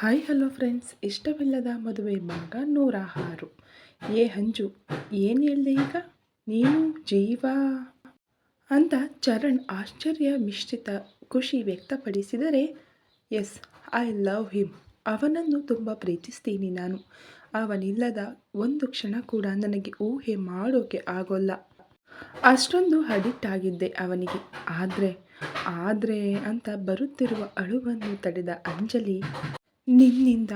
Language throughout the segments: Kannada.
Hi, hello friends. ಇಷ್ಟವಿಲ್ಲದ ಮದುವೆ ಭಾಗ ನೂರ ಆರು ಏ ಹಂಜು ಏನು ಹೇಳಿದೆ ಈಗ? ನೀನು ಜೀವ? ಅಂತ ಚರಣ್ ಆಶ್ಚರ್ಯ, ಮಿಶ್ರಿತ ಖುಷಿ ವ್ಯಕ್ತಪಡಿಸಿದರೆ, ಎಸ್, ಐ ಲವ್ ಹಿಮ್. ಅವನನ್ನು ತುಂಬ ಪ್ರೀತಿಸ್ತೀನಿ ನಾನು. ಅವನಿಲ್ಲದ ಒಂದು ಕ್ಷಣ ಕೂಡ ನನಗೆ ಊಹೆ ಮಾಡೋಕೆ ಆಗೋಲ್ಲ. ಅಷ್ಟೊಂದು ಅಡಿಕ್ಟ್ ಆಗಿದ್ದೆ ಅವನಿಗೆ. ಆದರೆ ಆದರೆ ಅಂತ ಬರುತ್ತಿರುವ ಅಳುವನ್ನು ತಡೆದ ಅಂಜಲಿ ನಿನ್ನಿಂದ,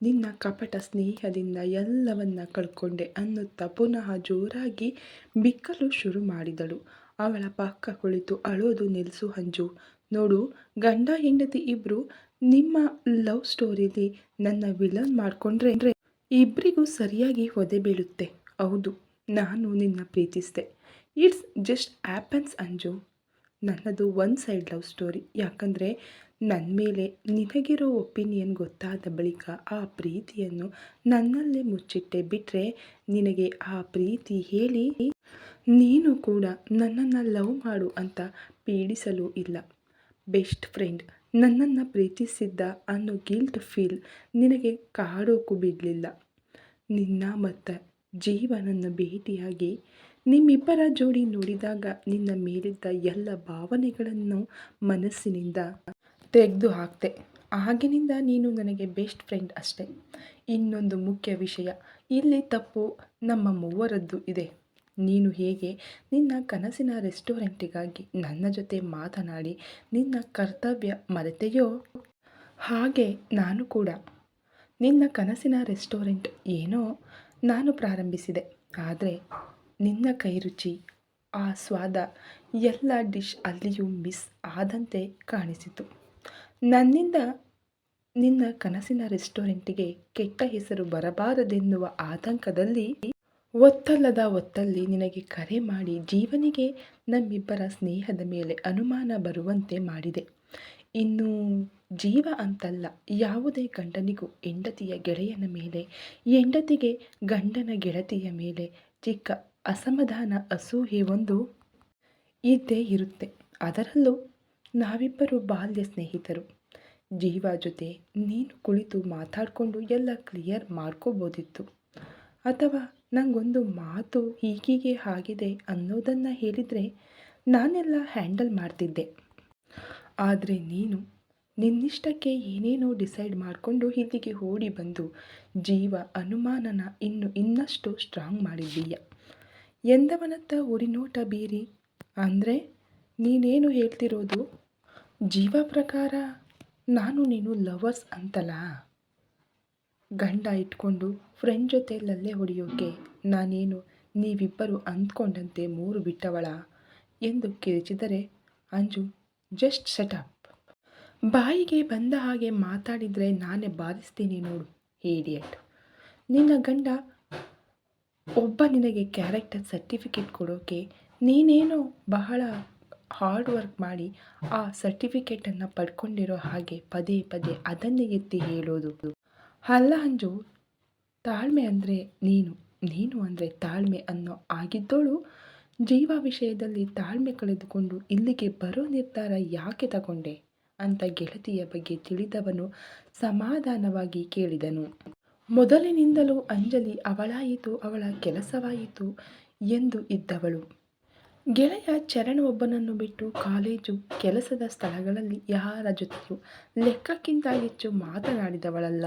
ನಿನ್ನ ಕಪಟ ಸ್ನೇಹದಿಂದ ಎಲ್ಲವನ್ನ ಕಳ್ಕೊಂಡೆ ಅನ್ನುತ್ತ ಪುನಃ ಜೋರಾಗಿ ಬಿಕ್ಕಲು ಶುರು ಮಾಡಿದಳು. ಅವಳ ಪಕ್ಕ ಕುಳಿತು ಅಳೋದು ನಿಲ್ಲಿಸು ಹಂಜು ನೋಡು, ಗಂಡ ಹೆಂಡತಿ ಇಬ್ಬರು ನಿಮ್ಮ ಲವ್ ಸ್ಟೋರಿಲಿ ನನ್ನ ವಿಲನ್ ಮಾಡಿಕೊಂಡ್ರೆ ಅಂದರೆ ಇಬ್ಬರಿಗೂ ಸರಿಯಾಗಿ ಒದೆ ಬೀಳುತ್ತೆ. ಹೌದು, ನಾನು ನಿನ್ನ ಪ್ರೀತಿಸಿದೆ. It's just happens Anju. ನನ್ನದು ಒನ್ ಸೈಡ್ ಲವ್ ಸ್ಟೋರಿ. ಯಾಕಂದರೆ ನನ್ನ ಮೇಲೆ ನಿನಗಿರೋ ಒಪಿನಿಯನ್ ಗೊತ್ತಾದ ಬಳಿಕ ಆ ಪ್ರೀತಿಯನ್ನು ನನ್ನಲ್ಲೇ ಮುಚ್ಚಿಟ್ಟೆ ಬಿಟ್ಟರೆ ನಿನಗೆ ಆ ಪ್ರೀತಿ ಹೇಳಿ ನೀನು ಕೂಡ ನನ್ನನ್ನು ಲವ್ ಮಾಡು ಅಂತ ಪೀಡಿಸಲು ಇಲ್ಲ. ಬೆಸ್ಟ್ ಫ್ರೆಂಡ್, ನನ್ನನ್ನು ಪ್ರೀತಿಸಿದ್ದ ಅನ್ನೋ ಗಿಲ್ಟ್ ಫೀಲ್ ನಿನಗೆ ಕಾಡೋಕ್ಕೂ ಬಿಡಲಿಲ್ಲ ನಿನ್ನ ಮತ್ತು ಜೀವನನ್ನು ಭೇಟಿಯಾಗಿ ನಿಮ್ಮಿಬ್ಬರ ಜೋಡಿ ನೋಡಿದಾಗ ನಿನ್ನ ಮೇಲಿದ್ದ ಎಲ್ಲ ಭಾವನೆಗಳನ್ನು ಮನಸ್ಸಿನಿಂದ ತೆಗೆದು ಹಾಕ್ತೆ. ಆಗಿನಿಂದ ನೀನು ನನಗೆ ಬೆಸ್ಟ್ ಫ್ರೆಂಡ್ ಅಷ್ಟೆ. ಇನ್ನೊಂದು ಮುಖ್ಯ ವಿಷಯ, ಇಲ್ಲಿ ತಪ್ಪು ನಮ್ಮ ಮೂವರದ್ದು ಇದೆ. ನೀನು ಹೇಗೆ ನಿನ್ನ ಕನಸಿನ ರೆಸ್ಟೋರೆಂಟಿಗಾಗಿ ನನ್ನ ಜೊತೆ ಮಾತನಾಡಿ ನಿನ್ನ ಕರ್ತವ್ಯ ಮರೆತೆಯೋ ಹಾಗೆ ನಾನು ಕೂಡ. ನಿನ್ನ ಕನಸಿನ ರೆಸ್ಟೋರೆಂಟ್ ಏನೋ ನಾನು ಪ್ರಾರಂಭಿಸಿದೆ. ಆದರೆ ನಿನ್ನ ಕೈರುಚಿ ಆ ಸ್ವಾದ ಎಲ್ಲ ಡಿಶ್ ಅಲ್ಲಿಯೂ ಮಿಸ್ ಆದಂತೆ ಕಾಣಿಸಿತು. ನನ್ನಿಂದ ನಿನ್ನ ಕನಸಿನ ರೆಸ್ಟೋರೆಂಟಿಗೆ ಕೆಟ್ಟ ಹೆಸರು ಬರಬಾರದೆನ್ನುವ ಆತಂಕದಲ್ಲಿ ಒತ್ತಲ್ಲದ ಒತ್ತಲ್ಲಿ ನಿನಗೆ ಕರೆ ಮಾಡಿ ಜೀವನಿಗೆ ನಮ್ಮಿಬ್ಬರ ಸ್ನೇಹದ ಮೇಲೆ ಅನುಮಾನ ಬರುವಂತೆ ಮಾಡಿದೆ. ಇನ್ನು ಜೀವ ಅಂತಲ್ಲ, ಯಾವುದೇ ಗಂಡನಿಗೂ ಹೆಂಡತಿಯ ಗೆಳೆಯನ ಮೇಲೆ, ಹೆಂಡತಿಗೆ ಗಂಡನ ಗೆಳತಿಯ ಮೇಲೆ ಚಿಕ್ಕ ಅಸಮಾಧಾನ ಅಸೂಹೆ ಒಂದು ಇದ್ದೇ ಇರುತ್ತೆ. ಅದರಲ್ಲೂ ನಾವಿಬ್ಬರು ಬಾಲ್ಯ ಸ್ನೇಹಿತರು. ಜೀವ ಜೊತೆ ನೀನು ಕುಳಿತು ಮಾತಾಡಿಕೊಂಡು ಎಲ್ಲ ಕ್ಲಿಯರ್ ಮಾಡ್ಕೋಬೋದಿತ್ತು. ಅಥವಾ ನನಗೊಂದು ಮಾತು ಹೀಗೀಗೆ ಆಗಿದೆ ಅನ್ನೋದನ್ನು ಹೇಳಿದರೆ ನಾನೆಲ್ಲ ಹ್ಯಾಂಡಲ್ ಮಾಡ್ತಿದ್ದೆ. ಆದರೆ ನೀನು ನಿನ್ನಿಷ್ಟಕ್ಕೆ ಏನೇನೋ ಡಿಸೈಡ್ ಮಾಡಿಕೊಂಡು ಇಲ್ಲಿಗೆ ಓಡಿ ಬಂದು ಜೀವ ಅನುಮಾನನ ಇನ್ನು ಇನ್ನಷ್ಟು ಸ್ಟ್ರಾಂಗ್ ಮಾಡಿದ್ದೀಯ. ಎಂದವನತ್ತ ಉರಿನೋಟ ಬೀರಿ ಅಂದರೆ ನೀನೇನು ಹೇಳ್ತಿರೋದು? ಜೀವ ಪ್ರಕಾರ ನಾನು ನೀನು ಲವರ್ಸ್ ಅಂತಲ್ಲ ಗಂಡ ಇಟ್ಕೊಂಡು ಫ್ರೆಂಡ್ ಜೊತೆ ಲಲ್ಲೆ ಹೊಡೆಯೋಕೆ ನಾನೇನು ನೀವಿಬ್ಬರು ಅಂದ್ಕೊಂಡಂತೆ ಮೂರು ಬಿಟ್ಟವಳ? ಎಂದು ಕಿರಿಚಿದರೆ ಅಂಜು, ಜಸ್ಟ್ ಸೆಟಪ್ ಬಾಯಿಗೆ ಬಂದ ಹಾಗೆ ಮಾತಾಡಿದರೆ ನಾನೇ ಬಾಧಿಸ್ತೀನಿ ನೋಡು ಈಡಿಯಟ್ ನಿನ್ನ ಗಂಡ ಒಬ್ಬ ನಿನಗೆ ಕ್ಯಾರೆಕ್ಟರ್ ಸರ್ಟಿಫಿಕೇಟ್ ಕೊಡೋಕೆ ನೀನೇನೋ ಬಹಳ ಹಾರ್ಡ್ ವರ್ಕ್ ಮಾಡಿ ಆ ಸರ್ಟಿಫಿಕೇಟನ್ನು ಪಡ್ಕೊಂಡಿರೋ ಹಾಗೆ ಪದೇ ಪದೇ ಅದನ್ನೇ ಎತ್ತಿ ಹೇಳೋದು. ಅಲ್ಲ ಅಂಜು ತಾಳ್ಮೆ ಅಂದರೆ ನೀನು. ನೀನು ಅಂದರೆ ತಾಳ್ಮೆ ಅನ್ನೋ ಆಗಿದ್ದೋಳು ಜೀವ ವಿಷಯದಲ್ಲಿ ತಾಳ್ಮೆ ಕಳೆದುಕೊಂಡು ಇಲ್ಲಿಗೆ ಬರೋ ನಿರ್ಧಾರ ಯಾಕೆ ತಗೊಂಡೆ ಅಂತ ಗೆಳತಿಯ ಬಗ್ಗೆ ತಿಳಿದವನು ಸಮಾಧಾನವಾಗಿ ಕೇಳಿದನು. ಮೊದಲಿನಿಂದಲೂ ಅಂಜಲಿ ಅವಳಾಯಿತು, ಅವಳ ಕೆಲಸವಾಯಿತು ಎಂದು ಇದ್ದವಳು. ಗೆಳೆಯ ಚರಣ ಒಬ್ಬನನ್ನು ಬಿಟ್ಟು ಕಾಲೇಜು, ಕೆಲಸದ ಸ್ಥಳಗಳಲ್ಲಿ ಯಾರ ಜೊತೆಯೂ ಲೆಕ್ಕಕ್ಕಿಂತ ಹೆಚ್ಚು ಮಾತನಾಡಿದವಳಲ್ಲ.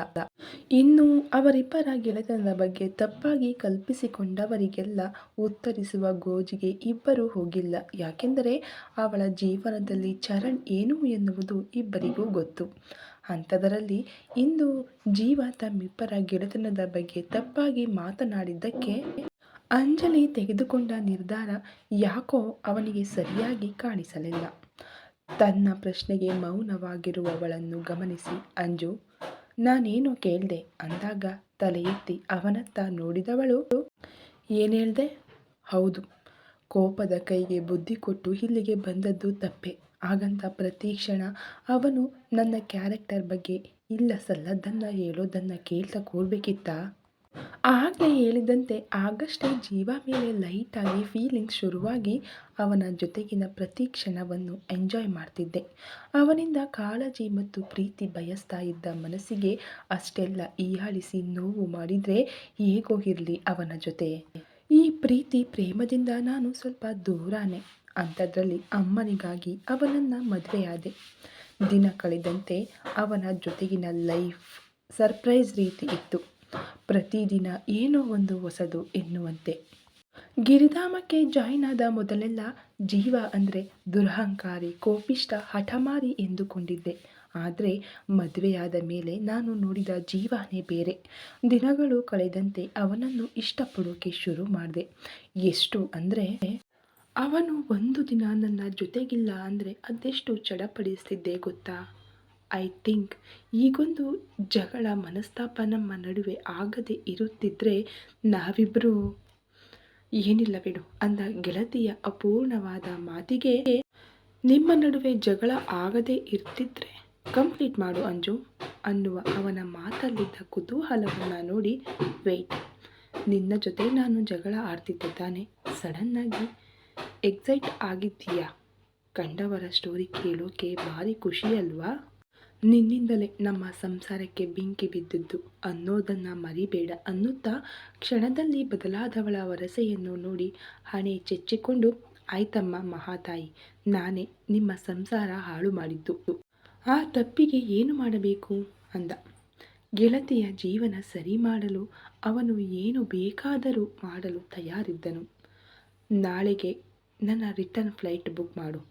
ಇನ್ನು ಅವರಿಬ್ಬರ ಗೆಳೆತನದ ಬಗ್ಗೆ ತಪ್ಪಾಗಿ ಕಲ್ಪಿಸಿಕೊಂಡವರಿಗೆಲ್ಲ ಉತ್ತರಿಸುವ ಗೋಜಿಗೆ ಇಬ್ಬರು ಹೋಗಿಲ್ಲ. ಯಾಕೆಂದರೆ ಅವಳ ಜೀವನದಲ್ಲಿ ಚರಣ್ ಏನು ಎನ್ನುವುದು ಇಬ್ಬರಿಗೂ ಗೊತ್ತು. ಅಂಥದರಲ್ಲಿ ಇಂದು ಜೀವ ತಮ್ಮಿಬ್ಬರ ಗೆಳೆತನದ ಬಗ್ಗೆ ತಪ್ಪಾಗಿ ಮಾತನಾಡಿದ್ದಕ್ಕೆ ಅಂಜಲಿ ತೆಗೆದುಕೊಂಡ ನಿರ್ಧಾರ ಯಾಕೋ ಅವನಿಗೆ ಸರಿಯಾಗಿ ಕಾಣಿಸಲಿಲ್ಲ. ತನ್ನ ಪ್ರಶ್ನೆಗೆ ಮೌನವಾಗಿರುವವಳನ್ನು ಗಮನಿಸಿ, ಅಂಜು, ನಾನೇನು ಕೇಳಿದೆ. ಅಂದಾಗ ತಲೆ ಎತ್ತಿ ಅವನತ್ತ ನೋಡಿದವಳು? ಏನು ಹೇಳ್ದೆ? ಹೌದು, ಕೋಪದ ಕೈಗೆ ಬುದ್ಧಿ ಕೊಟ್ಟು ಇಲ್ಲಿಗೆ ಬಂದದ್ದು ತಪ್ಪೆ. ಹಾಗಂತ ಪ್ರತಿ ಕ್ಷಣ ಅವನು ನನ್ನ ಕ್ಯಾರೆಕ್ಟರ್ ಬಗ್ಗೆ ಇಲ್ಲ ಸಲ್ಲದನ್ನು ಹೇಳೋದನ್ನು ಕೇಳ್ತಾ ಕೂರ್ಬೇಕಿತ್ತಾ? ಆಗಲೇ ಹೇಳಿದಂತೆ ಆಗಷ್ಟೇ ಜೀವ ಮೇಲೆ ಲೈಟಾಗಿ ಫೀಲಿಂಗ್ಸ್ ಶುರುವಾಗಿ ಅವನ ಜೊತೆಗಿನ ಪ್ರತಿ ಕ್ಷಣವನ್ನು ಎಂಜಾಯ್ ಮಾಡ್ತಿದ್ದೆ. ಅವನಿಂದ ಕಾಳಜಿ ಮತ್ತು ಪ್ರೀತಿ ಬಯಸ್ತಾ ಇದ್ದ ಮನಸ್ಸಿಗೆ ಅಷ್ಟೆಲ್ಲ ಹೀಯಾಳಿಸಿ ನೋವು ಮಾಡಿದರೆ ಹೇಗೋ ಇರಲಿ ಅವನ ಜೊತೆ. ಈ ಪ್ರೀತಿ ಪ್ರೇಮದಿಂದ ನಾನು ಸ್ವಲ್ಪ ದೂರಾನೆ ಅಂಥದ್ರಲ್ಲಿ ಅಮ್ಮನಿಗಾಗಿ ಅವನನ್ನು ಮದುವೆಯಾದೆ. ದಿನ ಕಳೆದಂತೆ ಅವನ ಜೊತೆಗಿನ ಲೈಫ್ ಸರ್ಪ್ರೈಸ್ ರೀತಿ ಇತ್ತು. ಪ್ರತಿದಿನ ಏನೋ ಒಂದು ಹೊಸದು ಎನ್ನುವಂತೆ. ಗಿರಿಧಾಮಕ್ಕೆ ಜಾಯಿನ್ ಆದ ಮೊದಲೆಲ್ಲ ಜೀವ ಅಂದರೆ ದುರಹಂಕಾರಿ ಕೋಪಿಷ್ಟ ಹಠಮಾರಿ ಎಂದುಕೊಂಡಿದ್ದೆ. ಆದರೆ ಮದುವೆಯಾದ ಮೇಲೆ ನಾನು ನೋಡಿದ ಜೀವನೇ ಬೇರೆ. ದಿನಗಳು ಕಳೆದಂತೆ ಅವನನ್ನು ಇಷ್ಟಪಡೋಕೆ ಶುರು ಮಾಡಿದೆ. ಎಷ್ಟು ಅಂದರೆ ಅವನು ಒಂದು ದಿನ ನನ್ನ ಜೊತೆಗಿಲ್ಲ ಅಂದರೆ ಅದೆಷ್ಟು ಚಡಪಡಿಸ್ತಿದ್ದೆ ಗೊತ್ತಾ? ಐ ಥಿಂಕ್ ಈಗೊಂದು ಜಗಳ ಮನಸ್ತಾಪ ನಮ್ಮ ನಡುವೆ ಆಗದೆ ಇರುತ್ತಿದ್ದರೆ ನಾವಿಬ್ಬರು ಏನಿಲ್ಲ ಬಿಡು ಅಂದ ಗೆಳತಿಯ ಅಪೂರ್ಣವಾದ ಮಾತಿಗೆ, ನಿಮ್ಮ ನಡುವೆ ಜಗಳ ಆಗದೆ ಇರ್ತಿದ್ರೆ ಕಂಪ್ಲೀಟ್ ಮಾಡು ಅಂಜು ಅನ್ನುವ ಅವನ ಮಾತಲ್ಲಿದ್ದ ಕುತೂಹಲವನ್ನು ನೋಡಿ ವೆಯ್ಟ್ ನಿನ್ನ ಜೊತೆ ನಾನು ಜಗಳ ಆಡ್ತಿದ್ದಾನೆ ಸಡನ್ನಾಗಿ ಎಕ್ಸೈಟ್ ಆಗಿದ್ದೀಯಾ? ಕಂಡವರ ಸ್ಟೋರಿ ಕೇಳೋಕೆ ಭಾರಿ ಖುಷಿ ಅಲ್ವಾ? ನಿನ್ನಿಂದಲೇ ನಮ್ಮ ಸಂಸಾರಕ್ಕೆ ಬೆಂಕಿ ಬಿದ್ದದ್ದು ಅನ್ನೋದನ್ನು ಮರಿಬೇಡ ಅನ್ನುತ್ತಾ ಕ್ಷಣದಲ್ಲಿ ಬದಲಾದವಳ ವರಸೆಯನ್ನು ನೋಡಿ ಹಣೆ ಚೆಚ್ಚಿಕೊಂಡು, ಆಯ್ತಮ್ಮ ಮಹಾತಾಯಿ, ನಾನೇ ನಿಮ್ಮ ಸಂಸಾರ ಹಾಳು ಮಾಡಿದ್ದು. ಆ ತಪ್ಪಿಗೆ ಏನು ಮಾಡಬೇಕು? ಅಂದ. ಗೆಳತಿಯ ಜೀವನ ಸರಿ ಮಾಡಲು ಅವನು ಏನು ಬೇಕಾದರೂ ಮಾಡಲು ತಯಾರಿದ್ದನು. ನಾಳೆಗೆ ನನ್ನ ರಿಟರ್ನ್ ಫ್ಲೈಟ್ ಬುಕ್ ಮಾಡು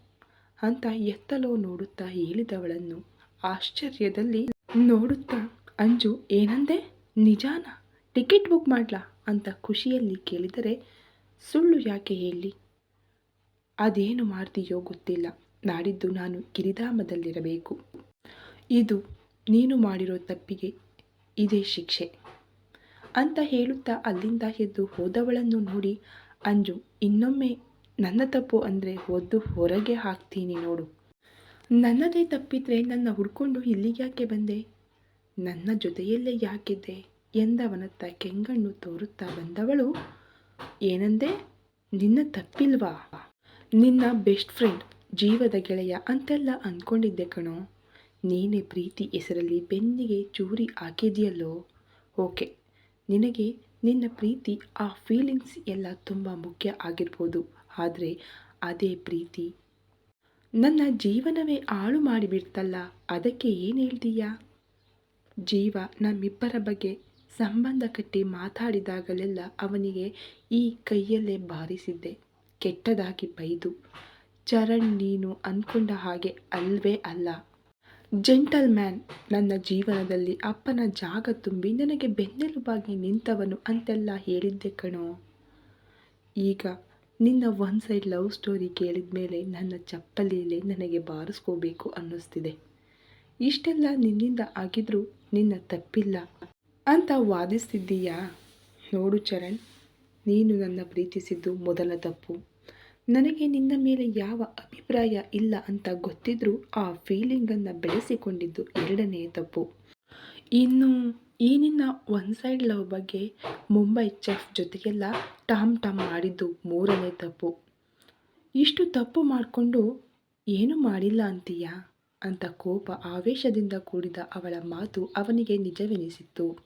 ಅಂತ ಎತ್ತಲೋ ನೋಡುತ್ತಾ ಹೇಳಿದವಳನ್ನು ಆಶ್ಚರ್ಯದಲ್ಲಿ ನೋಡುತ್ತಾ, ಅಂಜು, ಏನಂದೆ? ನಿಜಾನ? ಟಿಕೆಟ್ ಬುಕ್ ಮಾಡ್ಲಾ? ಅಂತ ಖುಷಿಯಲ್ಲಿ ಕೇಳಿದರೆ, ಸುಳ್ಳು ಯಾಕೆ ಹೇಳಿ? ಅದೇನು ಮಾಡ್ತೀಯೋ ಗೊತ್ತಿಲ್ಲ. ನಾಡಿದ್ದು ನಾನು ಗಿರಿಧಾಮದಲ್ಲಿರಬೇಕು. ಇದು ನೀನು ಮಾಡಿರೋ ತಪ್ಪಿಗೆ ಇದೇ ಶಿಕ್ಷೆ ಅಂತ ಹೇಳುತ್ತಾ ಅಲ್ಲಿಂದ ಎದ್ದು ಹೋದವಳನ್ನು ನೋಡಿ, ಅಂಜು, ಇನ್ನೊಮ್ಮೆ ನನ್ನ ತಪ್ಪು ಅಂದರೆ ಒದ್ದು ಹೊರಗೆ ಹಾಕ್ತೀನಿ ನೋಡು. ನನ್ನದೇ ತಪ್ಪಿದ್ರೆ ನನ್ನ ಹುಡ್ಕೊಂಡು ಇಲ್ಲಿಗ್ಯಾಕೆ ಬಂದೆ? ನನ್ನ ಜೊತೆಯಲ್ಲೇ ಯಾಕಿದ್ದೆ? ಎಂದವನತ್ತ ಕೆಂಗಣ್ಣು ತೋರುತ್ತಾ ಬಂದವಳು, ಏನಂದೆ? ನಿನ್ನ ತಪ್ಪಿಲ್ವಾ? ನಿನ್ನ ಬೆಸ್ಟ್ ಫ್ರೆಂಡ್ ಜೀವದ ಗೆಳೆಯ ಅಂತೆಲ್ಲ ಅಂದ್ಕೊಂಡಿದ್ದೆ ಕಣೋ. ನೀನೇ ಪ್ರೀತಿ ಹೆಸರಲ್ಲಿ ಬೆನ್ನಿಗೆ ಚೂರಿ ಹಾಕಿದೆಯಲ್ಲೋ? ಓಕೆ, ನಿನಗೆ ನಿನ್ನ ಪ್ರೀತಿ ಆ ಫೀಲಿಂಗ್ಸ್ ಎಲ್ಲ ತುಂಬ ಮುಖ್ಯ ಆಗಿರ್ಬೋದು. ಆದರೆ ಅದೇ ಪ್ರೀತಿ ನನ್ನ ಜೀವನವೇ ಹಾಳು ಮಾಡಿಬಿಡ್ತಲ್ಲ, ಅದಕ್ಕೆ ಏನು ಹೇಳ್ತೀಯಾ? ಜೀವ ನಮ್ಮಿಬ್ಬರ ಬಗ್ಗೆ ಸಂಬಂಧ ಕಟ್ಟಿ ಮಾತಾಡಿದಾಗಲೆಲ್ಲ ಅವನಿಗೆ ಈ ಕೈಯಲ್ಲೇ ಬಾರಿಸಿದ್ದೆ, ಕೆಟ್ಟದಾಗಿ ಬೈದು. ಚರಣ್ ನೀನು ಅಂದ್ಕೊಂಡ ಹಾಗೆ ಅಲ್ವೇ ಅಲ್ಲ. ಜೆಂಟಲ್ ಮ್ಯಾನ್ ನನ್ನ ಜೀವನದಲ್ಲಿ ಅಪ್ಪನ ಜಾಗ ತುಂಬಿ ನನಗೆ ಬೆನ್ನೆಲುಬಾಗಿ ನಿಂತವನು ಅಂತೆಲ್ಲ ಹೇಳಿದ್ದೆ ಕಣೋ. ಈಗ ನಿನ್ನ ಒನ್ ಸೈಡ್ ಲವ್ ಸ್ಟೋರಿ ಕೇಳಿದ ಮೇಲೆ ನನ್ನ ಚಪ್ಪಲಿಯಲ್ಲಿ ನನಗೆ ಬಾರಿಸ್ಕೋಬೇಕು ಅನ್ನಿಸ್ತಿದೆ. ಇಷ್ಟೆಲ್ಲ ನಿನ್ನಿಂದ ಆಗಿದ್ರೂ ನಿನ್ನ ತಪ್ಪಿಲ್ಲ ಅಂತ ವಾದಿಸ್ತಿದ್ದೀಯಾ? ನೋಡು ಚರಣ್, ನೀನು ನನ್ನ ಪ್ರೀತಿಸಿದ್ದು ಮೊದಲ ತಪ್ಪು. ನನಗೆ ನಿನ್ನ ಮೇಲೆ ಯಾವ ಅಭಿಪ್ರಾಯ ಇಲ್ಲ ಅಂತ ಗೊತ್ತಿದ್ರೂ ಆ ಫೀಲಿಂಗನ್ನು ಬೆಳೆಸಿಕೊಂಡಿದ್ದು ಎರಡನೇ ತಪ್ಪು. ಇನ್ನು ಈ ನಿನ್ನ ಒನ್ ಸೈಡ್ ಲವ್ ಬಗ್ಗೆ ಮುಂಬೈ ಚೆಫ್ ಜೊತೆಗೆಲ್ಲ ಟಾಮ್ ಟಾಮ್ ಮಾಡಿದ್ದು ಮೂರನೇ ತಪ್ಪು. ಇಷ್ಟು ತಪ್ಪು ಮಾಡಿಕೊಂಡು ಏನು ಮಾಡಿಲ್ಲ ಅಂತೀಯಾ? ಅಂತ ಕೋಪ ಆವೇಶದಿಂದ ಕೂಡಿದ ಅವಳ ಮಾತು ಅವನಿಗೆ ನಿಜವೆನಿಸಿತ್ತು.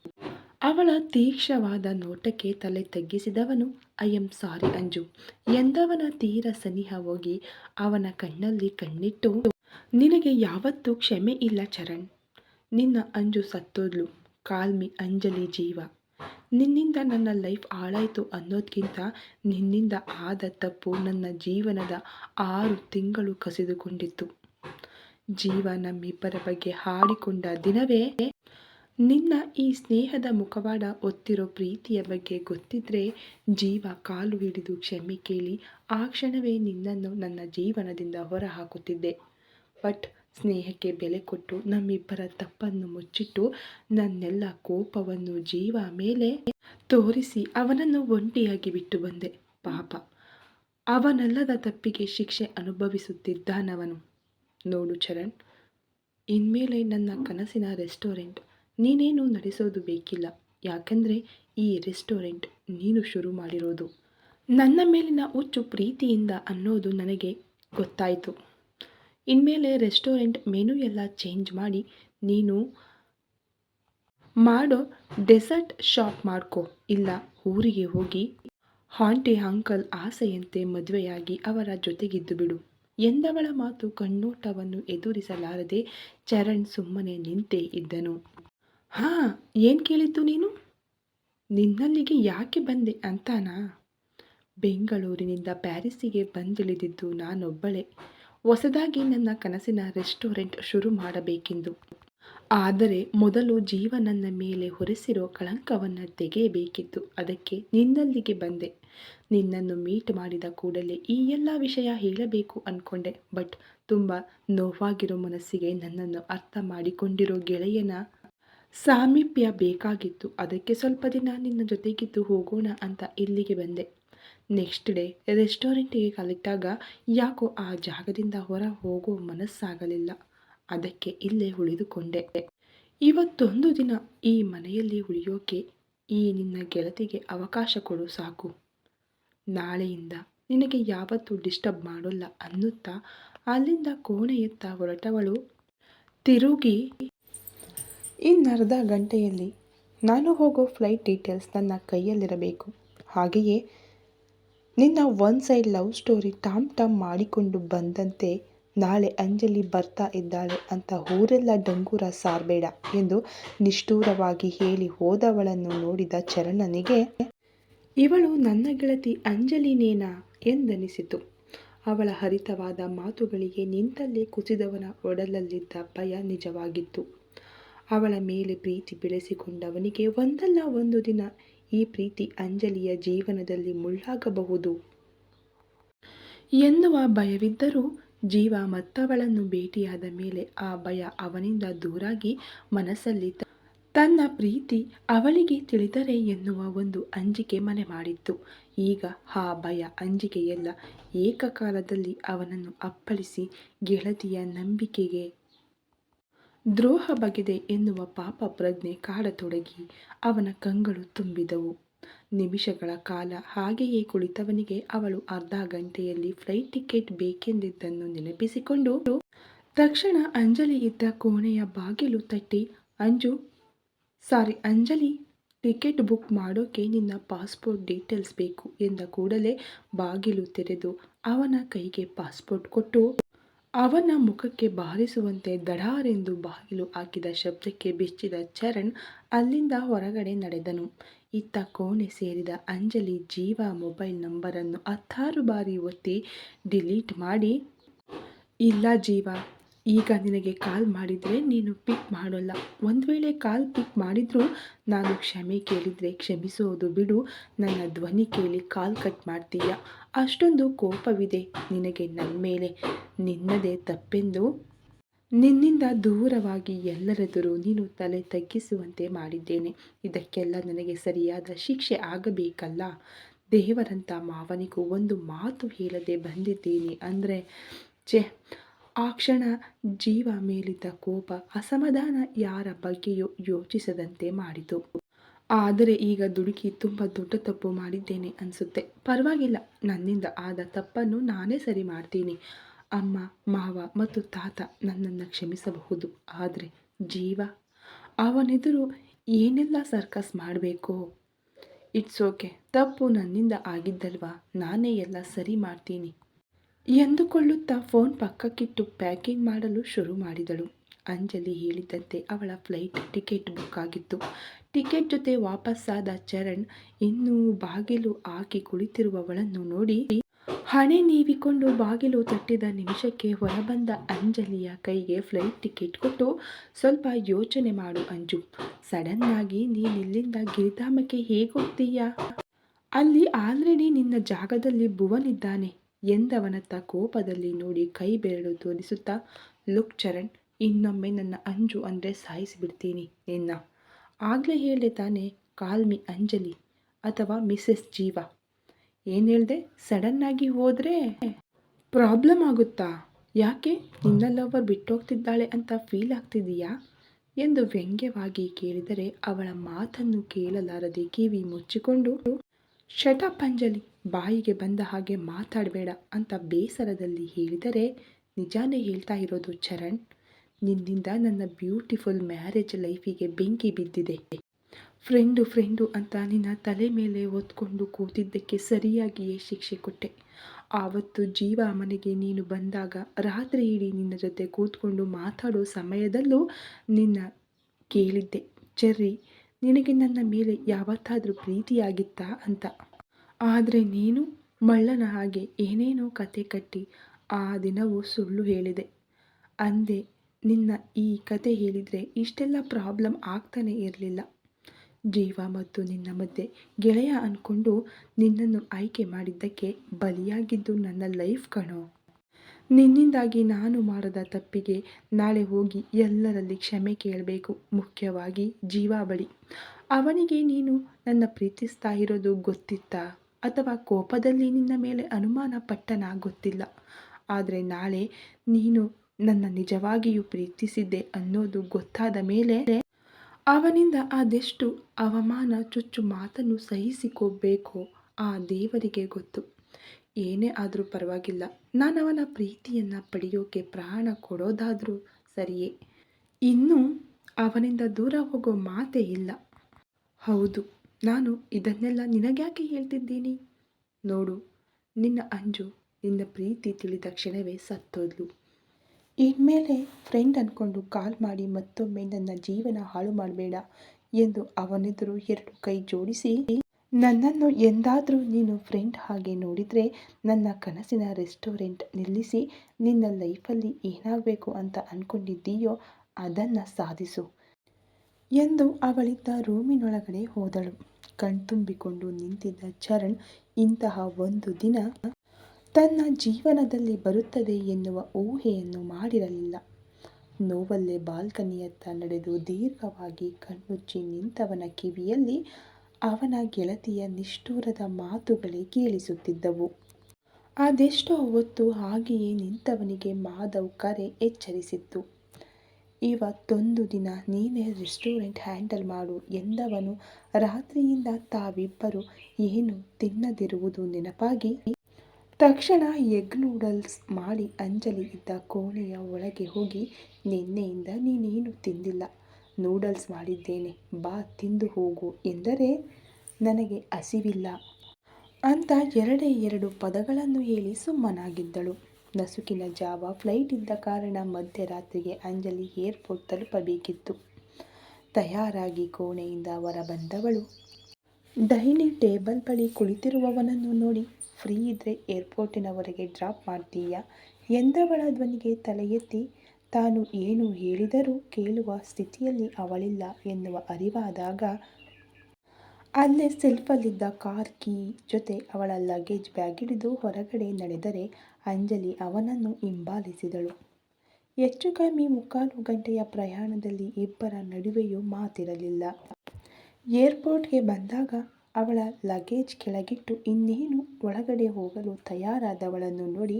ಅವಳ ತೀಕ್ಷ್ಣವಾದ ನೋಟಕ್ಕೆ ತಲೆ ತಗ್ಗಿಸಿದವನು, ಐ ಎಂ ಸಾರಿ ಅಂಜು. ಎಂದವನ ತೀರ ಸನಿಹ ಹೋಗಿ ಅವನ ಕಣ್ಣಲ್ಲಿ ಕಣ್ಣಿಟ್ಟು, ನಿನಗೆ ಯಾವತ್ತೂ ಕ್ಷಮೆ ಇಲ್ಲ ಚರಣ್. ನಿನ್ನ ಅಂಜು ಸತ್ತೋದ್ಲು. ಕಾಲ್ಮಿ ಅಂಜಲಿ ಜೀವ. ನಿನ್ನಿಂದ ನನ್ನ ಲೈಫ್ ಹಾಳಾಯಿತು ಅನ್ನೋದಕ್ಕಿಂತ ನಿನ್ನಿಂದ ಆದ ತಪ್ಪು ನನ್ನ ಜೀವನದ ಆರು ತಿಂಗಳು ಕಸಿದುಕೊಂಡಿತ್ತು. ಜೀವ ನಮ್ಮಿಬ್ಬರ ಬಗ್ಗೆ ಹಾಡಿಕೊಂಡ ದಿನವೇ ನಿನ್ನ ಈ ಸ್ನೇಹದ ಮುಖವಾಡ ಒತ್ತಿರೋ ಪ್ರೀತಿಯ ಬಗ್ಗೆ ಗೊತ್ತಿದ್ರೆ ಜೀವ ಕಾಲು ಹಿಡಿದು ಕ್ಷಮೆ ಕೇಳಿ ಆ ಕ್ಷಣವೇ ನಿನ್ನನ್ನು ನನ್ನ ಜೀವನದಿಂದ ಹೊರಹಾಕುತ್ತಿದ್ದೆ. ಬಟ್ ಸ್ನೇಹಕ್ಕೆ ಬೆಲೆ ಕೊಟ್ಟು ನಮ್ಮಿಬ್ಬರ ತಪ್ಪನ್ನು ಮುಚ್ಚಿಟ್ಟು ನನ್ನೆಲ್ಲ ಕೋಪವನ್ನು ಜೀವ ಮೇಲೆ ತೋರಿಸಿ ಅವನನ್ನು ಒಂಟಿಯಾಗಿ ಬಿಟ್ಟು ಬಂದೆ. ಪಾಪ. ಅವನಲ್ಲದ ತಪ್ಪಿಗೆ ಶಿಕ್ಷೆ ಅನುಭವಿಸುತ್ತಿದ್ದಾನವನು. ನೋಡು ಚರಣ್, ಇನ್ಮೇಲೆ ನನ್ನ ಕನಸಿನ ರೆಸ್ಟೋರೆಂಟ್ ನೀನೇನು ನಡೆಸೋದು ಬೇಕಿಲ್ಲ. ಯಾಕಂದರೆ ಈ ರೆಸ್ಟೋರೆಂಟ್ ನೀನು ಶುರು ಮಾಡಿರೋದು. ನನ್ನ ಮೇಲಿನ ಹುಚ್ಚು ಪ್ರೀತಿಯಿಂದ ಅನ್ನೋದು ನನಗೆ ಗೊತ್ತಾಯಿತು. ಇನ್ಮೇಲೆ ರೆಸ್ಟೋರೆಂಟ್ ಮೆನು ಎಲ್ಲ ಚೇಂಜ್ ಮಾಡಿ ನೀನು ಮಾಡೋ ಡೆಸರ್ಟ್ ಶಾಪ್ ಮಾಡ್ಕೊ. ಇಲ್ಲ, ಊರಿಗೆ ಹೋಗಿ ಹಾಂಟಿ ಅಂಕಲ್ ಆಸೆಯಂತೆ ಮದುವೆಯಾಗಿ ಅವರ ಜೊತೆಗಿದ್ದು ಬಿಡು. ಎಂದವಳ ಮಾತು ಕಣ್ಣೋಟವನ್ನು ಎದುರಿಸಲಾರದೆ ಚರಣ್ ಸುಮ್ಮನೆ ನಿಂತೇ ಇದ್ದನು. ಹಾ, ಏನು ಕೇಳಿದ್ದು ನೀನು? ನಿನ್ನಲ್ಲಿಗೆ ಯಾಕೆ ಬಂದೆ ಅಂತಾನಾ? ಬೆಂಗಳೂರಿನಿಂದ ಪ್ಯಾರಿಸ್ಸಿಗೆ ಬಂದಿಳಿದಿದ್ದು ನಾನೊಬ್ಬಳೇ. ಹೊಸದಾಗಿ ನನ್ನ ಕನಸಿನ ರೆಸ್ಟೋರೆಂಟ್ ಶುರು ಮಾಡಬೇಕೆಂದು. ಆದರೆ ಮೊದಲು ಜೀವ ನನ್ನ ಮೇಲೆ ಹೊರಿಸಿರೋ ಕಳಂಕವನ್ನು ತೆಗೆಯಬೇಕಿತ್ತು. ಅದಕ್ಕೆ ನಿನ್ನಲ್ಲಿಗೆ ಬಂದೆ. ನಿನ್ನನ್ನು ಮೀಟ್ ಮಾಡಿದ ಕೂಡಲೇ ಈ ಎಲ್ಲ ವಿಷಯ ಹೇಳಬೇಕು ಅಂದ್ಕೊಂಡೆ ಬಟ್ ತುಂಬ ನೋವಾಗಿರೋ ಮನಸ್ಸಿಗೆ ನನ್ನನ್ನು ಅರ್ಥ ಮಾಡಿಕೊಂಡಿರೋ ಗೆಳೆಯನ ಸಾಮೀಪ್ಯ ಬೇಕಾಗಿತ್ತು. ಅದಕ್ಕೆ ಸ್ವಲ್ಪ ದಿನ ನಿನ್ನ ಜೊತೆಗಿದ್ದು ಹೋಗೋಣ ಅಂತ ಇಲ್ಲಿಗೆ ಬಂದೆ. ನೆಕ್ಸ್ಟ್ ಡೇ ರೆಸ್ಟೋರೆಂಟಿಗೆ ಕಲಿತಾಗ ಯಾಕೋ ಆ ಜಾಗದಿಂದ ಹೊರ ಹೋಗೋ ಮನಸ್ಸಾಗಲಿಲ್ಲ. ಅದಕ್ಕೆ ಇಲ್ಲೇ ಉಳಿದುಕೊಂಡೆ. ಇವತ್ತೊಂದು ದಿನ ಈ ಮನೆಯಲ್ಲಿ ಉಳಿಯೋಕೆ ಈ ನಿನ್ನ ಗೆಳತಿಗೆ ಅವಕಾಶ ಕೊಡು ಸಾಕು. ನಾಳೆಯಿಂದ ನಿನಗೆ ಯಾವತ್ತೂ ಡಿಸ್ಟರ್ಬ್ ಮಾಡೋಲ್ಲ ಅನ್ನುತ್ತಾ ಅಲ್ಲಿಂದ ಕೋಣೆಯತ್ತ ಹೊರಟವಳು. ತಿರುಗಿ ಇನ್ನರ್ಧ ಗಂಟೆಯಲ್ಲಿ ನಾನು ಹೋಗೋ ಫ್ಲೈಟ್ ಡೀಟೇಲ್ಸ್ ನನ್ನ ಕೈಯಲ್ಲಿರಬೇಕು. ಹಾಗೆಯೇ ನಿನ್ನ one side love story Tom Tom ಮಾಡಿಕೊಂಡು ಬಂದಂತೆ ನಾಳೆ ಅಂಜಲಿ ಬರ್ತಾ ಇದ್ದಾಳೆ ಅಂತ ಊರೆಲ್ಲ ಡಂಗೂರ ಸಾರ್ಬೇಡ ಎಂದು ನಿಷ್ಠೂರವಾಗಿ ಹೇಳಿ ಹೋದವಳನ್ನು ನೋಡಿದ ಚರಣನಿಗೆ, ಇವಳು ನನ್ನ ಗೆಳತಿ ಅಂಜಲಿನೇನಾ? ಎಂದನಿಸಿತು. ಅವಳ ಹರಿತವಾದ ಮಾತುಗಳಿಗೆ ನಿಂತಲ್ಲೇ ಕುಸಿದವನ ಒಡಲಲ್ಲಿದ್ದ ಭಯ ನಿಜವಾಗಿತ್ತು. ಅವಳ ಮೇಲೆ ಪ್ರೀತಿ ಬೆಳೆಸಿಕೊಂಡವನಿಗೆ ಒಂದಲ್ಲ ಒಂದು ದಿನ ಈ ಪ್ರೀತಿ ಅಂಜಲಿಯ ಜೀವನದಲ್ಲಿ ಮುಳ್ಳಾಗಬಹುದು. ಎನ್ನುವ ಭಯವಿದ್ದರೂ ಜೀವ ಮತ್ತವಳನ್ನು ಭೇಟಿಯಾದ ಮೇಲೆ ಆ ಭಯ ಅವನಿಂದ ದೂರಾಗಿ ಮನಸ್ಸಲ್ಲಿ ತನ್ನ ಪ್ರೀತಿ ಅವಳಿಗೆ ತಿಳಿದರೆ ಎನ್ನುವ ಒಂದು ಅಂಜಿಕೆ ಮನೆ ಮಾಡಿತ್ತು. ಈಗ ಆ ಭಯ ಅಂಜಿಕೆಯೆಲ್ಲ ಏಕಕಾಲದಲ್ಲಿ ಅವನನ್ನು ಅಪ್ಪಳಿಸಿ ಗೆಳತಿಯ ನಂಬಿಕೆಗೆ ದ್ರೋಹ ಬಗೆದೆ ಎನ್ನುವ ಪಾಪ ಪ್ರಜ್ಞೆ ಕಾಡತೊಡಗಿ ಅವನ ಕಂಗಳು ತುಂಬಿದವು. ನಿಮಿಷಗಳ ಕಾಲ ಹಾಗೆಯೇ ಕುಳಿತವನಿಗೆ ಅವಳು ಅರ್ಧ ಗಂಟೆಯಲ್ಲಿ ಫ್ಲೈಟ್ ಟಿಕೆಟ್ ಬೇಕೆಂದಿದ್ದನ್ನು ನೆನಪಿಸಿಕೊಂಡು ತಕ್ಷಣ ಅಂಜಲಿ ಇದ್ದ ಕೋಣೆಯ ಬಾಗಿಲು ತಟ್ಟಿ, Anju, sorry, Anjali, ticket book ಮಾಡೋಕೆ ನಿನ್ನ ಪಾಸ್ಪೋರ್ಟ್ ಡೀಟೇಲ್ಸ್ ಬೇಕು ಎಂದ ಕೂಡಲೇ ಬಾಗಿಲು ತೆರೆದು ಅವನ ಕೈಗೆ ಪಾಸ್ಪೋರ್ಟ್ ಕೊಟ್ಟು ಅವನ ಮುಖಕ್ಕೆ ಬಾರಿಸುವಂತೆ ದಡಾರೆಂದು ಬಾಗಿಲು ಹಾಕಿದ ಶಬ್ದಕ್ಕೆ ಬೆಚ್ಚಿದ ಚರಣ್ ಅಲ್ಲಿಂದ ಹೊರಗಡೆ ನಡೆದನು. ಇತ್ತ ಕೋಣೆ ಸೇರಿದ ಅಂಜಲಿ ಜೀವ ಮೊಬೈಲ್ ನಂಬರನ್ನು ಹತ್ತಾರು ಬಾರಿ ಒತ್ತಿ ಡಿಲೀಟ್ ಮಾಡಿ, ಇಲ್ಲ ಜೀವ ಈಗ ನಿನಗೆ ಕಾಲ್ ಮಾಡಿದರೆ ನೀನು ಪಿಕ್ ಮಾಡೋಲ್ಲ. ಒಂದು ವೇಳೆ ಕಾಲ್ ಪಿಕ್ ಮಾಡಿದರೂ ನಾನು ಕ್ಷಮೆ ಕೇಳಿದರೆ ಕ್ಷಮಿಸೋದು ಬಿಡು. ನನ್ನ ಧ್ವನಿ ಕೇಳಿ ಕಾಲ್ ಕಟ್ ಮಾಡ್ತೀಯ. ಅಷ್ಟೊಂದು ಕೋಪವಿದೆ ನಿನಗೆ ನನ್ನ ಮೇಲೆ. ನಿನ್ನದೇ ತಪ್ಪೆಂದು. ನಿನ್ನಿಂದ ದೂರವಾಗಿ ಎಲ್ಲರೆದುರು ನೀನು ತಲೆ ತಗ್ಗಿಸುವಂತೆ ಮಾಡಿದ್ದೇನೆ. ಇದಕ್ಕೆಲ್ಲ ನನಗೆ ಸರಿಯಾದ ಶಿಕ್ಷೆ ಆಗಬೇಕಲ್ಲ. ದೇವರಂಥ ಮಾವನಿಗೂ ಒಂದು ಮಾತು ಹೇಳದೆ ಬಂದಿದ್ದೀನಿ ಅಂದರೆ, ಛೆ ಆ ಕ್ಷಣ ಜೀವ ಮೇಲಿದ್ದ ಕೋಪ, ಅಸಮಾಧಾನ ಯಾರ ಬಗ್ಗೆಯೂ ಯೋಚಿಸದಂತೆ ಮಾಡಿತು. ಆದರೆ ಈಗ ದುಡುಕಿ ತುಂಬ ದೊಡ್ಡ ತಪ್ಪು ಮಾಡಿದ್ದೇನೆ ಅನಿಸುತ್ತೆ. ಪರವಾಗಿಲ್ಲ, ನನ್ನಿಂದ ಆದ ತಪ್ಪನ್ನು ನಾನೇ ಸರಿ ಮಾಡ್ತೀನಿ. ಅಮ್ಮ, ಮಾವ ಮತ್ತು ತಾತ ನನ್ನನ್ನು ಕ್ಷಮಿಸಬಹುದು, ಆದರೆ ಜೀವ, ಅವನೆದುರು ಏನೆಲ್ಲ ಸರ್ಕಸ್ ಮಾಡಬೇಕು? ಇಟ್ಸ್ ಓಕೆ ತಪ್ಪು ನನ್ನಿಂದ ಆಗಿದ್ದಲ್ವಾ? ನಾನೇ ಎಲ್ಲ ಸರಿ ಮಾಡ್ತೀನಿ. ಎಂದುಕೊಳ್ಳುತ್ತಾ ಫೋನ್ ಪಕ್ಕಕ್ಕಿಟ್ಟು ಪ್ಯಾಕಿಂಗ್ ಮಾಡಲು ಶುರು ಮಾಡಿದಳು. ಅಂಜಲಿ ಹೇಳಿದಂತೆ ಅವಳ ಫ್ಲೈಟ್ ಟಿಕೆಟ್ ಬುಕ್ ಆಗಿತ್ತು. ಟಿಕೆಟ್ ಜೊತೆ ವಾಪಸ್ಸಾದ ಚರಣ್ ಇನ್ನೂ ಬಾಗಿಲು ಹಾಕಿ ಕುಳಿತಿರುವವಳನ್ನು ನೋಡಿ, ಹಣೆ ನೀವಿಕೊಂಡು ಬಾಗಿಲು ತಟ್ಟಿದ ನಿಮಿಷಕ್ಕೆ ಹೊರಬಂದ ಅಂಜಲಿಯ ಕೈಗೆ ಫ್ಲೈಟ್ ಟಿಕೆಟ್ ಕೊಟ್ಟು ಸ್ವಲ್ಪ ಯೋಚನೆ ಮಾಡು ಅಂಜು. ಸಡನ್ನಾಗಿ ನೀನಿಲ್ಲಿಂದ ಗಿರಿಧಾಮಕ್ಕೆ ಹೇಗೋಗ್ತೀಯಾ ಅಲ್ಲಿ ಆಲ್ರೆಡಿ ನಿನ್ನ ಜಾಗದಲ್ಲಿ ಭುವನಿದ್ದಾನೆ ಎಂದವನತ್ತ ಕೋಪದಲ್ಲಿ ನೋಡಿ ಕೈ ಬೆರಳು ತೋರಿಸುತ್ತಾ ಲುಕ್ ಚರಣ್, ಇನ್ನೊಮ್ಮೆ ನನ್ನ ಅಂಜು ಅಂದರೆ ಸಾಯಿಸಿಬಿಡ್ತೀನಿ ನಿನ್ನ. ಆಗಲೇ ಹೇಳಿದೆ ತಾನೇ, ಕಾಲ್ಮಿ ಅಂಜಲಿ ಅಥವಾ ಮಿಸ್ಸೆಸ್ ಜೀವ. ಏನು ಹೇಳಿದೆ? ಸಡನ್ನಾಗಿ ಹೋದರೆ ಪ್ರಾಬ್ಲಮ್ ಆಗುತ್ತಾ? ಯಾಕೆ? ನಿನ್ನ ಲವರ್ ಬಿಟ್ಟೋಗ್ತಿದ್ದಾಳೆ ಅಂತ ಫೀಲ್ ಆಗ್ತಿದೀಯಾ ಎಂದು ವ್ಯಂಗ್ಯವಾಗಿ ಕೇಳಿದರೆ ಅವಳ ಮಾತನ್ನು ಕೇಳಲಾರದೆ ಕಿವಿ ಮುಚ್ಚಿಕೊಂಡು, ಶಟಪ್ ಅಂಜಲಿ ಬಾಯಿಗೆ ಬಂದ ಹಾಗೆ ಮಾತಾಡಬೇಡ ಅಂತ ಬೇಸರದಲ್ಲಿ ಹೇಳಿದರೆ ನಿಜಾನೇ ಹೇಳ್ತಾ ಇರೋದು ಚರಣ್, ನಿನ್ನಿಂದ ನನ್ನ ಬ್ಯೂಟಿಫುಲ್ ಮ್ಯಾರೇಜ್ ಲೈಫಿಗೆ ಬೆಂಕಿ ಬಿದ್ದಿದೆ. ಫ್ರೆಂಡು ಫ್ರೆಂಡು ಅಂತ ನಿನ್ನ ತಲೆ ಮೇಲೆ ಒತ್ಕೊಂಡು ಕೂತಿದ್ದಕ್ಕೆ ಸರಿಯಾಗಿಯೇ ಶಿಕ್ಷೆ ಕೊಟ್ಟೆ. ಆವತ್ತು ಜೀವ ಮನೆಗೆ ನೀನು ಬಂದಾಗ ರಾತ್ರಿ ಇಡೀ ನಿನ್ನ ಜೊತೆ ಕೂತ್ಕೊಂಡು ಮಾತಾಡೋ ಸಮಯದಲ್ಲೂ ನಿನ್ನ ಕೇಳಿದ್ದೆ, ಚೆರ್ರಿ, ನಿನಗೆ ನನ್ನ ಮೇಲೆ ಯಾವತ್ತಾದರೂ ಪ್ರೀತಿಯಾಗಿತ್ತಾ? ಅಂತ. ಆದರೆ ನೀನು ಮಳ್ಳನ ಹಾಗೆ ಏನೇನೋ ಕತೆ ಕಟ್ಟಿ ಆ ದಿನವೂ ಸುಳ್ಳು ಹೇಳಿದೆ. ಅಂದೆ, ನಿನ್ನ ಈ ಕತೆ ಹೇಳಿದರೆ ಇಷ್ಟೆಲ್ಲ ಪ್ರಾಬ್ಲಮ್ ಆಗ್ತಾನೆ ಇರಲಿಲ್ಲ. ಜೀವ ಮತ್ತು ನಿನ್ನ ಮಧ್ಯೆ ಗೆಳೆಯ ಅಂದ್ಕೊಂಡು ನಿನ್ನನ್ನು ಆಯ್ಕೆ ಮಾಡಿದ್ದಕ್ಕೆ ಬಲಿಯಾಗಿದ್ದು ನನ್ನ ಲೈಫ್ ಕಣೋ. ನಿನ್ನಿಂದಾಗಿ ನಾನು ಮಾಡದ ತಪ್ಪಿಗೆ ನಾಳೆ ಹೋಗಿ ಎಲ್ಲರಲ್ಲಿ ಕ್ಷಮೆ ಕೇಳಬೇಕು, ಮುಖ್ಯವಾಗಿ ಜೀವ ಬಳಿ ಅವನಿಗೆ ನೀನು ನನ್ನ ಪ್ರೀತಿಸ್ತಾ ಇರೋದು ಗೊತ್ತಿತ್ತಾ? ಅಥವಾ ಕೋಪದಲ್ಲಿ ನಿನ್ನ ಮೇಲೆ ಅನುಮಾನ ಪಟ್ಟನ ಗೊತ್ತಿಲ್ಲ. ಆದರೆ ನಾಳೆ ನೀನು ನನ್ನ ನಿಜವಾಗಿಯೂ ಪ್ರೀತಿಸಿದ್ದೆ ಅನ್ನೋದು ಗೊತ್ತಾದ ಮೇಲೆ ಅವನಿಂದ ಅದೆಷ್ಟು ಅವಮಾನ ಚುಚ್ಚು ಮಾತನ್ನು ಸಹಿಸಿಕೋಬೇಕೋ ಆ ದೇವರಿಗೆ ಗೊತ್ತು. ಏನೇ ಆದರೂ ಪರವಾಗಿಲ್ಲ. ನಾನು ಅವನ ಪ್ರೀತಿಯನ್ನು ಪಡೆಯೋಕೆ ಪ್ರಾಣ ಕೊಡೋದಾದರೂ ಸರಿಯೇ. ಇನ್ನೂ ಅವನಿಂದ ದೂರ ಹೋಗೋ ಮಾತೇ ಇಲ್ಲ. ಹೌದು. ನಾನು ಇದನ್ನೆಲ್ಲ ನಿನಗ್ಯಾಕೆ ಹೇಳ್ತಿದ್ದೀನಿ? ನೋಡು, ನಿನ್ನ ಅಂಜು ನಿನ್ನ ಪ್ರೀತಿ ತಿಳಿದ ಕ್ಷಣವೇ ಸತ್ತೋದ್ಲು. ಇನ್ಮೇಲೆ ಫ್ರೆಂಡ್ ಅಂದ್ಕೊಂಡು ಕಾಲ್ ಮಾಡಿ ಮತ್ತೊಮ್ಮೆ ನನ್ನ ಜೀವನ ಹಾಳು ಮಾಡಬೇಡ ಎಂದು ಅವನೆದುರು ಎರಡು ಕೈ ಜೋಡಿಸಿ, ನನ್ನನ್ನು ಎಂದಾದರೂ ನೀನು ಫ್ರೆಂಡ್ ಹಾಗೆ ನೋಡಿದರೆ ನನ್ನ ಕನಸಿನ ರೆಸ್ಟೋರೆಂಟ್ ನಿಲ್ಲಿಸಿ, ನಿನ್ನ ಲೈಫಲ್ಲಿ ಏನಾಗಬೇಕು ಅಂತ ಅಂದ್ಕೊಂಡಿದ್ದೀಯೋ ಅದನ್ನು ಸಾಧಿಸು ಎಂದು ಅವಳಿದ್ದ ರೂಮಿನೊಳಗಡೆ ಹೋದಳು. ಕಣ್ತುಂಬಿಕೊಂಡು ನಿಂತಿದ್ದ ಚರಣ್ ಇಂತಹ ಒಂದು ದಿನ ತನ್ನ ಜೀವನದಲ್ಲಿ ಬರುತ್ತದೆ ಎನ್ನುವ ಊಹೆಯನ್ನು ಮಾಡಿರಲಿಲ್ಲ. ನೋವಲ್ಲೇ ಬಾಲ್ಕನಿಯತ್ತ ನಡೆದು ದೀರ್ಘವಾಗಿ ಕಣ್ಣುಚ್ಚಿ ನಿಂತವನ ಕಿವಿಯಲ್ಲಿ ಅವನ ಗೆಳತಿಯ ನಿಷ್ಠೂರದ ಮಾತುಗಳೇ ಕೇಳಿಸುತ್ತಿದ್ದವು. ಅದೆಷ್ಟೋ ಹೊತ್ತು ಹಾಗೆಯೇ ನಿಂತವನಿಗೆ ಮಾಧವ್ ಕರೆ ಎಚ್ಚರಿಸಿತ್ತು. ಇವತ್ತೊಂದು ದಿನ ನೀನೇ ರೆಸ್ಟೋರೆಂಟ್ ಹ್ಯಾಂಡಲ್ ಮಾಡು ಎಂದವನು. ರಾತ್ರಿಯಿಂದ ತಾವಿಬ್ಬರು ಏನು ತಿನ್ನದಿರುವುದು ನೆನಪಾಗಿ ತಕ್ಷಣ ಎಗ್ ನೂಡಲ್ಸ್ ಮಾಡಿ ಅಂಜಲಿ ಇದ್ದ ಕೋಣೆಯ ಒಳಗೆ ಹೋಗಿ ನಿನ್ನೆಯಿಂದ ನೀನೇನು ತಿಂದಿಲ್ಲ. ನೂಡಲ್ಸ್ ಮಾಡಿದ್ದೇನೆ, ಬಾ ತಿಂದು ಹೋಗು ಎಂದರೆ ನನಗೆ ಹಸಿವಿಲ್ಲ ಅಂತ ಎರಡೇ ಎರಡು ಪದಗಳನ್ನು ಹೇಳಿ ಸುಮ್ಮನಾಗಿದ್ದಳು. ನಸುಕಿನ ಜಾವ ಫ್ಲೈಟ್ ಇದ್ದ ಕಾರಣ ಮಧ್ಯರಾತ್ರಿಗೆ ಅಂಜಲಿ ಏರ್ಪೋರ್ಟ್ ತಲುಪಬೇಕಿತ್ತು. ತಯಾರಾಗಿ ಕೋಣೆಯಿಂದ ಹೊರಬಂದವಳು. ಡೈನಿಂಗ್ ಟೇಬಲ್ ಬಳಿ ಕುಳಿತಿರುವವನನ್ನು ನೋಡಿ, ಫ್ರೀ ಇದ್ದರೆ ಏರ್ಪೋರ್ಟಿನವರೆಗೆ ಡ್ರಾಪ್ ಮಾಡ್ತೀಯಾ? ಎಂದವಳ ಧ್ವನಿಗೆ ತಲೆ ಎತ್ತಿ ತಾನು ಏನು ಹೇಳಿದರೂ ಕೇಳುವ ಸ್ಥಿತಿಯಲ್ಲಿ ಅವಳಿಲ್ಲ ಎನ್ನುವ ಅರಿವಾದಾಗ, ಅಲ್ಲೇ ಸೆಲ್ಫಲ್ಲಿದ್ದ ಕಾರ್ ಕೀ ಜೊತೆ ಅವಳ ಲಗೇಜ್ ಬ್ಯಾಗ್ ಹಿಡಿದು ಹೊರಗಡೆ ನಡೆದರೆ ಅಂಜಲಿ ಅವನನ್ನು ಹಿಂಬಾಲಿಸಿದಳು. ಹೆಚ್ಚು ಕಮ್ಮಿ ಮುಕ್ಕಾಲು ಗಂಟೆಯ ಪ್ರಯಾಣದಲ್ಲಿ ಇಬ್ಬರ ನಡುವೆಯೂ ಮಾತಿರಲಿಲ್ಲ. ಏರ್ಪೋರ್ಟ್ಗೆ ಬಂದಾಗ ಅವಳ ಲಗೇಜ್ ಕೆಳಗಿಟ್ಟು ಇನ್ನೇನು ಒಳಗಡೆ ಹೋಗಲು ತಯಾರಾದವಳನ್ನು ನೋಡಿ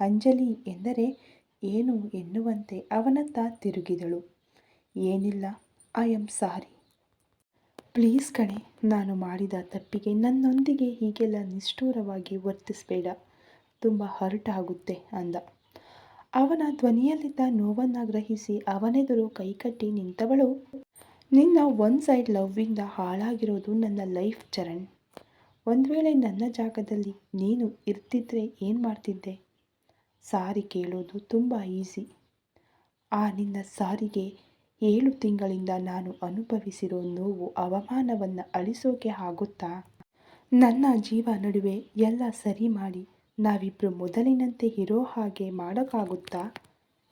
ಅಂಜಲಿ ಎಂದರೆ ಏನು ಎನ್ನುವಂತೆ ಅವನತ್ತ ತಿರುಗಿದಳು. ಏನಿಲ್ಲ, ಐ ಆಮ್ ಸಾರಿ. ಪ್ಲೀಸ್ ಕಣೆ, ನಾನು ಮಾಡಿದ ತಪ್ಪಿಗೆ ನನ್ನೊಂದಿಗೆ ಹೀಗೆಲ್ಲ ನಿಷ್ಠೂರವಾಗಿ ವರ್ತಿಸಬೇಡ. ತುಂಬ ಹರ್ಟ್ ಆಗುತ್ತೆ ಅಂದ. ಅವನ ಧ್ವನಿಯಲ್ಲಿದ್ದ ನೋವನ್ನು ಗ್ರಹಿಸಿ ಅವನೆದುರು ಕೈಕಟ್ಟಿ ನಿಂತವಳು, ನಿನ್ನ ಒನ್ ಸೈಡ್ ಲವ್ವಿಂದ ಹಾಳಾಗಿರೋದು ನನ್ನ ಲೈಫ್ ಚರಣ್. ಒಂದು ವೇಳೆ ನನ್ನ ಜಾಗದಲ್ಲಿ ನೀನು ಇರ್ತಿದ್ರೆ ಏನು ಮಾಡ್ತಿದ್ದೆ? ಸಾರಿ ಕೇಳೋದು ತುಂಬ ಈಸಿ ಆ ನಿನ್ನ ಸಾರಿಗೆ ಏಳು ತಿಂಗಳಿಂದ ನಾನು ಅನುಭವಿಸಿರೋ ನೋವು ಅವಮಾನವನ್ನು ಅಳಿಸೋಕೆ ಆಗುತ್ತಾ? ನನ್ನ ಜೀವ ನಡುವೆ ಎಲ್ಲ ಸರಿ ಮಾಡಿ ನಾವಿಬ್ಬರು ಮೊದಲಿನಂತೆ ಇರೋ ಹಾಗೆ ಮಾಡೋಕ್ಕಾಗುತ್ತಾ?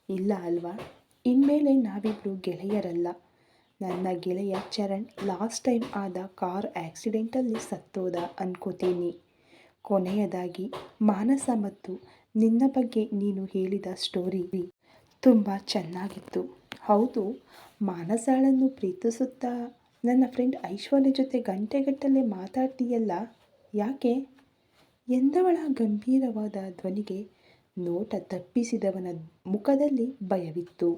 ಇಲ್ಲ ಅಲ್ವಾ? ಇನ್ಮೇಲೆ ನಾವಿಬ್ಬರು ಗೆಳೆಯರಲ್ಲ. ನನ್ನ ಗೆಳೆಯ ಚರಣ್ ಲಾಸ್ಟ್ ಟೈಮ್ ಆದ ಕಾರ್ ಆ್ಯಕ್ಸಿಡೆಂಟಲ್ಲಿ ಸತ್ತೋದ ಅನ್ಕೋತೀನಿ. ಕೊನೆಯದಾಗಿ, ಮಾನಸ ಮತ್ತು ನಿನ್ನ ಬಗ್ಗೆ ನೀನು ಹೇಳಿದ ಸ್ಟೋರಿ ತುಂಬ ಚೆನ್ನಾಗಿತ್ತು. ಹೌದು, ಮಾನಸಾಳನ್ನು ಪ್ರೀತಿಸುತ್ತಾ ನನ್ನ ಫ್ರೆಂಡ್ ಐಶ್ವರ್ಯ ಜೊತೆ ಗಂಟೆಗಟ್ಟಲೆ ಮಾತಾಡ್ತೀಯಲ್ಲ? ಯಾಕೆ? ಎಂದವಳ ಗಂಭೀರವಾದ ಧ್ವನಿಗೆ ನೋಟ ತಪ್ಪಿಸಿದವನ ಮುಖದಲ್ಲಿ ಭಯವಿತ್ತು.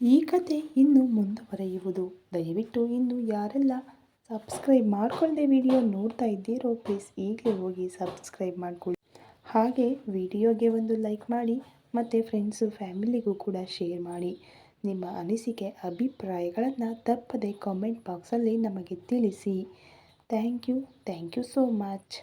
ಈ ಕತೆ ಇನ್ನು ಮುಂದುವರೆಯುವುದು. ದಯವಿಟ್ಟು ಇನ್ನು ಯಾರೆಲ್ಲ ಸಬ್ಸ್ಕ್ರೈಬ್ ಮಾಡ್ಕೊಳ್ಳದೆ ವಿಡಿಯೋ ನೋಡ್ತಾ ಇದ್ದೀರೋ, ಪ್ಲೀಸ್ ಈಗಲೇ ಹೋಗಿ ಸಬ್ಸ್ಕ್ರೈಬ್ ಮಾಡ್ಕೊಳ್ಳಿ. ಹಾಗೆ ವಿಡಿಯೋಗೆ ಒಂದು ಲೈಕ್ ಮಾಡಿ, ಮತ್ತು ಫ್ರೆಂಡ್ಸು, ಫ್ಯಾಮಿಲಿಗೂ ಕೂಡ ಶೇರ್ ಮಾಡಿ. ನಿಮ್ಮ ಅನಿಸಿಕೆ, ಅಭಿಪ್ರಾಯಗಳನ್ನು ತಪ್ಪದೆ ಕಾಮೆಂಟ್ ಬಾಕ್ಸಲ್ಲಿ ನಮಗೆ ತಿಳಿಸಿ. Thank you. Thank you so much.